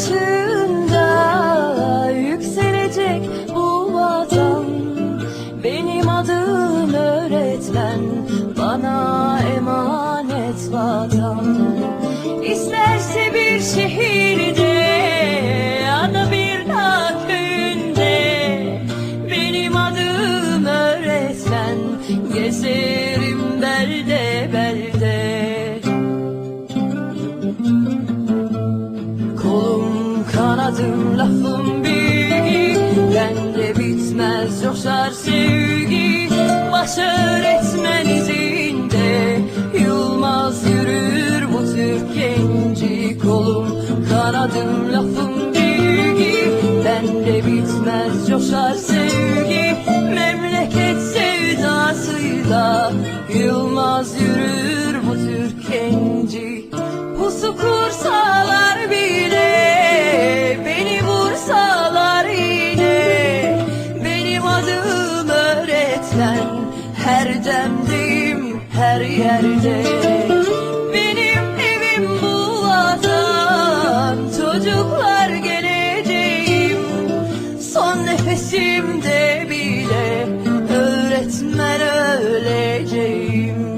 başında yükselecek bu vatan. Benim adım öğretmen bana emanet vatan. İsterse bir şehirde ya da bir dağ köyünde Benim adım öğretmen gezerim belde belde lafım bilgi Bende bitmez coşar sevgi. Baş öğretmen izinde Yılmaz yürür bu Türk genci Kolum. Kanadım lafım bilgi Bende bitmez coşar sevgi. Memleket sevdasıyla Yılmaz yürür bu Türk genci Her demdim her yerde. Benim evim bu vatan Çocuklar geleceğim. Son nefesimde bile Öğretmen öleceğim.